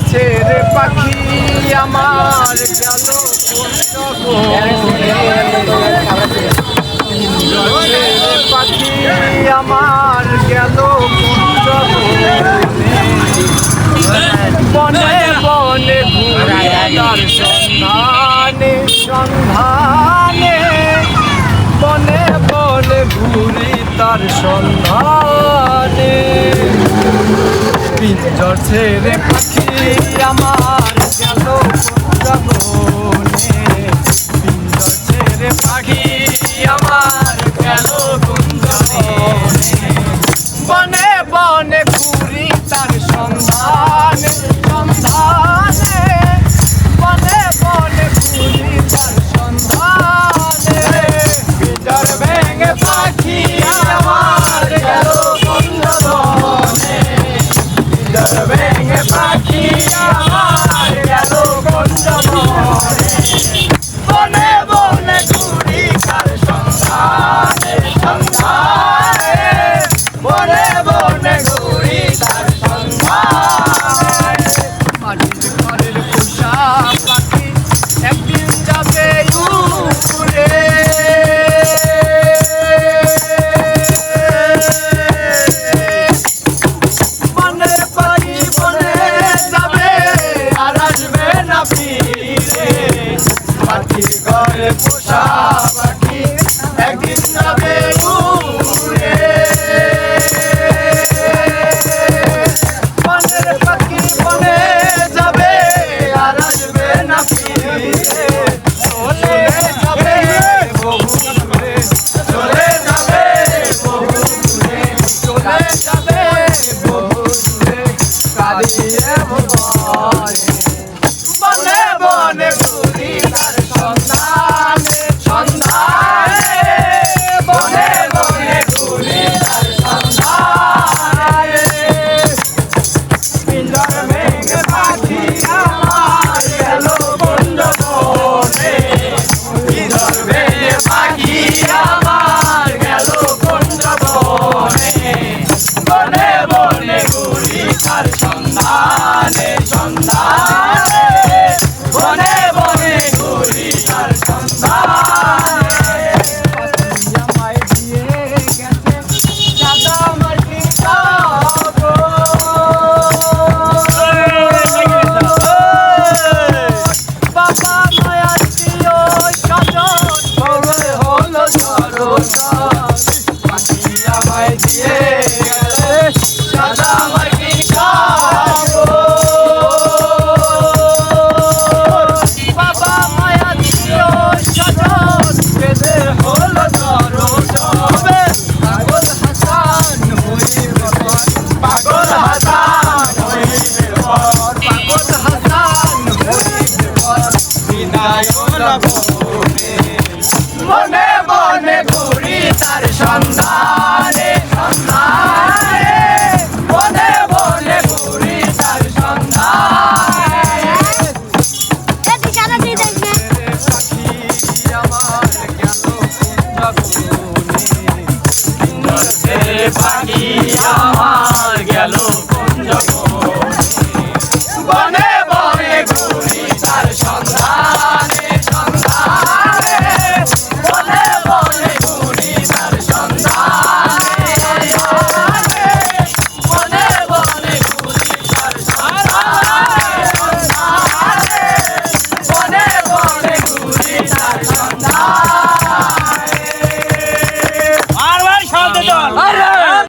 ডাকছে পাখি আমার গেল পাখি আমার গেল বনে বনে ঘুরায়ার সন্ধানে সন্ধানে। বনে বনে ঘুরি তার সন্ধানে। পিঞ্জর ছেড়ে পাখি Amar মনে পাখি ঘরে পোষা 감사합니다. বনে বনে ঘুরি তার সন্ধানে সন্ধানে বনে বনে ঘুরি তার সন্ধানে পাখি আমার গেল পাখি